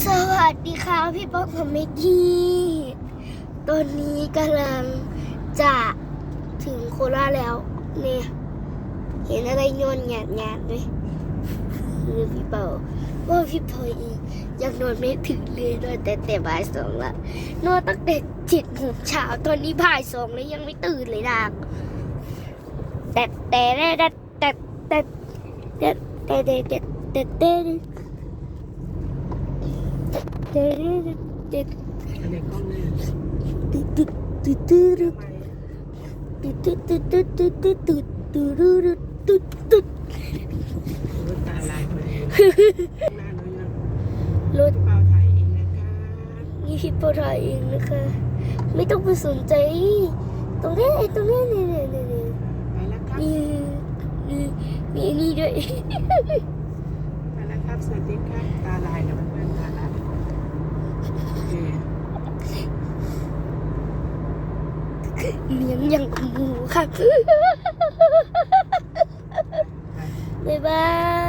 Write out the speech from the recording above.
สวัสดีค่ะพี่ป๊อกกับเมกกี้ตอนนี้กำลังจะถึงโคราชแล้ว เนี่ย เห็นอะไรโยนหยาดหยาดๆด้วยคือพี่เปาว่าพี่พลอยยังนอนไม่ถึงเลยนอนแต่แต่บ่ายสองละนอนตั้งแต่เจ็ดโมงเช้าตอนนี้บ่ายสองแล้วยังไม่ตื่นเลยนะแต่แต่แต่แต่แต่แต่แต่แต่แต่ แต่แต่เด็ดเด็ดกล้องเนี่ยตึ๊ดตึ๊ดตึ๊ดตึ๊ดตึ๊ดตึ๊ดตึ๊ดตึ๊ดตึ๊ดตึ๊ดตึ๊ดตึ๊ดตึ๊ดตึ๊ดรถตาลายเองหน้าน้อยรถเปล่าถ่ายเองนะคะนี่พี่ปรายเองนะคะ ไม่ต้องไปสนใจ ตรงนี้ตรงนี้เนี่ยเนี่นี่นี่ไปแล้วครับนี่นี่มีนี่ด้วยไปแล้วครับสวัสดีครับตาลายนะเพื่อนๆตาลายโอเค เลี้ยงอย่างหมูค่ะ บ๊ายบาย